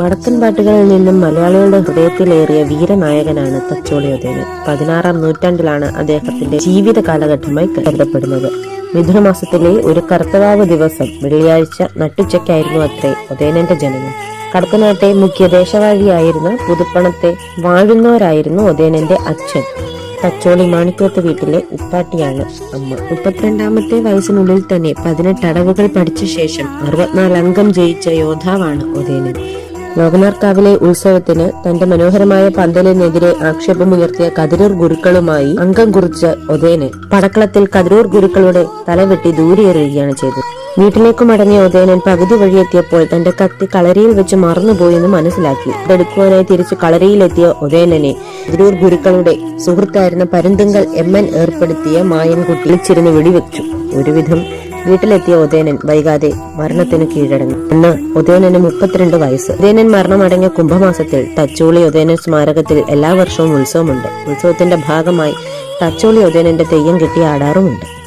വടക്കൻ പാട്ടുകളിൽ നിന്നും മലയാളികളുടെ ഹൃദയത്തിലേറിയ വീരനായകനാണ് തച്ചോളി ഉദയൻ. പതിനാറാം നൂറ്റാണ്ടിലാണ് അദ്ദേഹത്തിന്റെ ജീവിത കാലഘട്ടമായി കരുതപ്പെടുന്നത്. മിഥുനമാസത്തിലെ ഒരു കർത്തവാവ് ദിവസം വെള്ളിയാഴ്ച നട്ടുച്ചയ്ക്കായിരുന്നു അത്രേ ഉദയനന്റെ ജനനം. കടത്തനാട്ടെ മുഖ്യ ദേശവാഴിയായിരുന്ന പുതുപ്പണത്തെ വാഴുന്നവരായിരുന്നു ഉദയനന്റെ അച്ഛൻ. തച്ചോളി മാണിക്കോത്ത് വീട്ടിലെ ഉപ്പാട്ടിയാണ് അമ്മ. മുപ്പത്തിരണ്ടാമത്തെ വയസ്സിനുള്ളിൽ തന്നെ പതിനെട്ട് അടവുകൾ പഠിച്ച ശേഷം അറുപത്തിനാല് അംഗം ജയിച്ച യോദ്ധാവാണ് ഉദയനൻ. ലോകനാർക്കാവിലെ ഉത്സവത്തിന് തന്റെ മനോഹരമായ പന്തലിനെതിരെ ആക്ഷേപമുയർത്തിയ കതിരൂർ ഗുരുക്കളുമായി അംഗം കുറിച്ച ഒതേന് പടക്കളത്തിൽ കതിരൂർ ഗുരുക്കളുടെ തലവെട്ടി ദൂരെയെറിയുകയാണ് ചെയ്തത്. വീട്ടിലേക്ക് മടങ്ങിയ ഉദയനൻ പകുതി വഴിയെത്തിയപ്പോൾ തന്റെ കത്തി കളരിയിൽ വെച്ച് മറന്നുപോയെന്ന് മനസ്സിലാക്കി. ഇതെടുക്കുവാനായി തിരിച്ചു കളരിയിലെത്തിയ ഉദയനനെ കതിരൂർ ഗുരുക്കളുടെ സുഹൃത്തായിരുന്ന പരുന്തുങ്കൽ എം എൻ ഏർപ്പെടുത്തിയ മായൻകുട്ടി വിളിച്ചിരുന്ന് വെടിവെച്ചു. ഒരുവിധം വീട്ടിലെത്തിയ ഉദയനൻ വൈകാതെ മരണത്തിന് കീഴടങ്ങി. ഇന്ന് ഉദയനന് മുപ്പത്തിരണ്ട് വയസ്സ്. ഉദയനൻ മരണമടങ്ങിയ കുംഭമാസത്തിൽ തച്ചോളി ഉദയനൻ സ്മാരകത്തിൽ എല്ലാ വർഷവും ഉത്സവമുണ്ട്. ഉത്സവത്തിന്റെ ഭാഗമായി തച്ചോളി ഉദയനന്റെ തെയ്യം കെട്ടി ആടാറുമുണ്ട്.